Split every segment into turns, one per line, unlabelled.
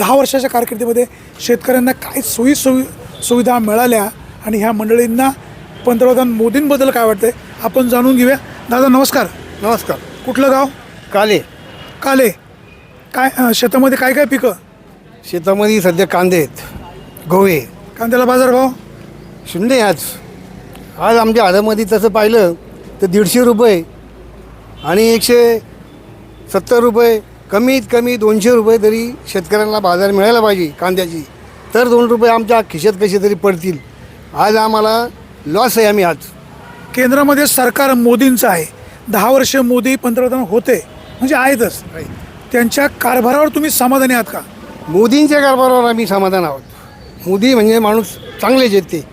दहा वर्षाच्या कारकिर्दीमध्ये शेतकऱ्यांना काय सोयी सोयी सुविधा मिळाल्या आणि ह्या मंडळींना पंतप्रधान मोदींबद्दल काय वाटतंय आपण जाणून घेऊया. दादा नमस्कार.
नमस्कार.
कुठलं गाव?
काले.
काले. काय अं, शेतामध्ये काय काय पिकं?
शेतामध्ये सध्या कांदे आहेत. गहू आहे.
कांद्याला बाजारभाव?
शून्य आहे आज. आज आमच्या हाडामध्ये तसं पाहिलं तर दीडशे रुपये आणि एकशे सत्तर रुपये कमीत कमी दोनशे रुपये तरी शेतकऱ्यांना बाजार मिळायला पाहिजे कांद्याची. तर दोन रुपये आमच्या खिशात कसे तरी पडतील. आज आम्हाला लॉस आहे आम्ही आज.
केंद्रामध्ये सरकार मोदींचं आहे. दहा वर्ष मोदी पंतप्रधान होते. म्हणजे आहेतच. त्यांच्या कारभारावर तुम्ही समाधानी आहात का?
मोदींच्या कारभारावर आम्ही समाधान आहोत. मोदी म्हणजे माणूस चांगलेच आहेत ते.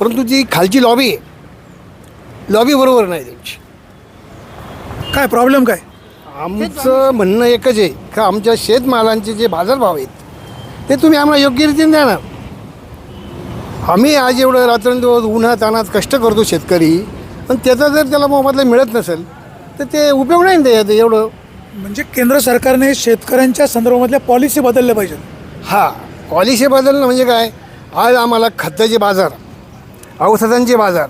परंतु जी खालची लॉबी आहे. लॉबी बरोबर नाही त्यांची.
काय प्रॉब्लेम काय?
आमचं म्हणणं एकच आहे का आमच्या शेतमालांचे जे बाजारभाव आहेत ते तुम्ही आम्हाला योग्य रीतीने द्या ना. आम्ही आज एवढं रात्रंदिवस उन्हात अनात कष्ट करतो शेतकरी पण त्याचा जर त्याला मोबदला मिळत नसेल तर ते उपयोग नाही ना त्याच्यात एवढं.
म्हणजे केंद्र सरकारने शेतकऱ्यांच्या संदर्भामधल्या पॉलिसी बदलल्या पाहिजेत.
हा पॉलिसी बदलणं म्हणजे काय? आज आम्हाला खताचे बाजार औषधांचे बाजार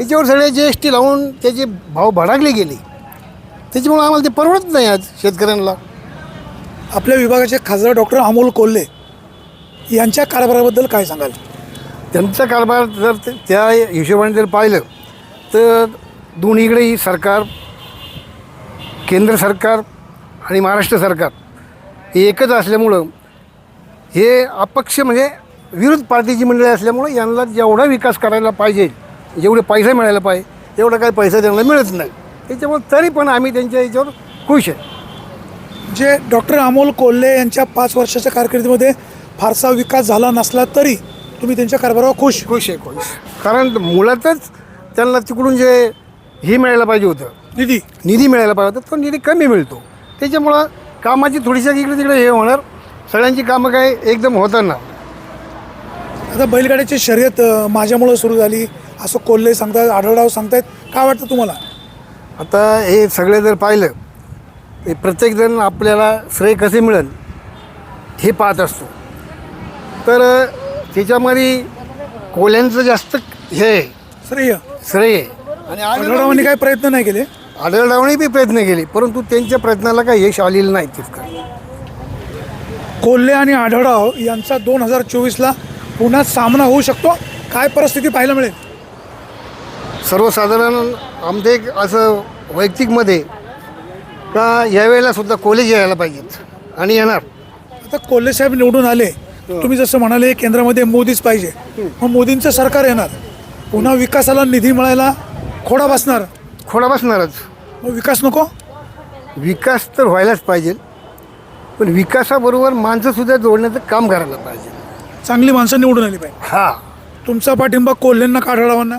याच्यावर सगळे जी एस टी लावून त्याचे भाव भडाकले गेले. त्याच्यामुळे आम्हाला ते परवडत नाही आज शेतकऱ्यांना.
आपल्या विभागाचे खासदार डॉक्टर अमोल कोल्हे यांच्या कारभाराबद्दल काय सांगाल?
त्यांचा कारभार जर ते- त्या हिशोबाने जर पाहिलं तर दोन्हीकडेही सरकार केंद्र सरकार आणि महाराष्ट्र सरकार हे एकच असल्यामुळं हे अपक्ष म्हणजे विरोध पार्टीची मंडळी असल्यामुळं यांना जेवढा विकास करायला पाहिजे जेवढे पैसा मिळायला पाहिजे तेवढा काही पैसा त्यांना मिळत नाही. त्याच्यामुळे तरी पण आम्ही त्यांच्या याच्यावर खुश आहे.
जे डॉक्टर अमोल कोल्हे यांच्या पाच वर्षाच्या कारकिर्दीमध्ये फारसा विकास झाला नसला तरी तुम्ही त्यांच्या कारभारावर खुश?
खुश आहे खुश. कारण मुळातच त्यांना तिकडून जे हे मिळायला पाहिजे होतं
निधी.
निधी मिळायला पाहिजे होता तो निधी कमी मिळतो. त्याच्यामुळं कामाची थोडीशी इकडे तिकडे हे होणार सगळ्यांची कामं काय एकदम होताना
आता बैलगाड्याची शर्यत अं, माझ्यामुळं सुरू झाली. असं कोल्हे सांगतायत आढळराव सांगतायत. काय वाटतं तुम्हाला?
आता हे सगळे जर पाहिलं ते प्रत्येकजण आपल्याला श्रेय कसे मिळेल हे पाहत असतो. तर त्याच्यामध्ये कोल्यांचं जास्त हे आहे,
श्रेय.
श्रेय. आणि
आढळरावांनी काय प्रयत्न नाही केले?
आढळरावने बी प्रयत्न केले परंतु त्यांच्या प्रयत्नाला काही यश आलेलं नाही तितकं.
कोल्हे आणि आढळराव यांचा दोन हजार चोवीसला पुन्हा सामना होऊ शकतो. काय परिस्थिती पाहायला मिळेल?
सर्वसाधारण आमचं एक असं वैयक्तिकमध्ये का यावेळेला सुद्धा कॉलेज यायला पाहिजेत आणि येणार?
आता कोल्हे साहेब निवडून आले तुम्ही जसं म्हणाले केंद्रामध्ये मोदीच पाहिजे. मग मोदींचं सरकार येणार. पुन्हा विकासाला निधी मिळायला खोडा बसणार.
खोडा बसणारच.
मग विकास नको?
विकास तर व्हायलाच पाहिजे. पण विकासाबरोबर माणसंसुद्धा जोडण्याचं काम करायला पाहिजे.
चांगली माणसं निवडून आली पाहिजे.
हा.
तुमचा पाठिंबा कोल्हेंना का आढळरावांना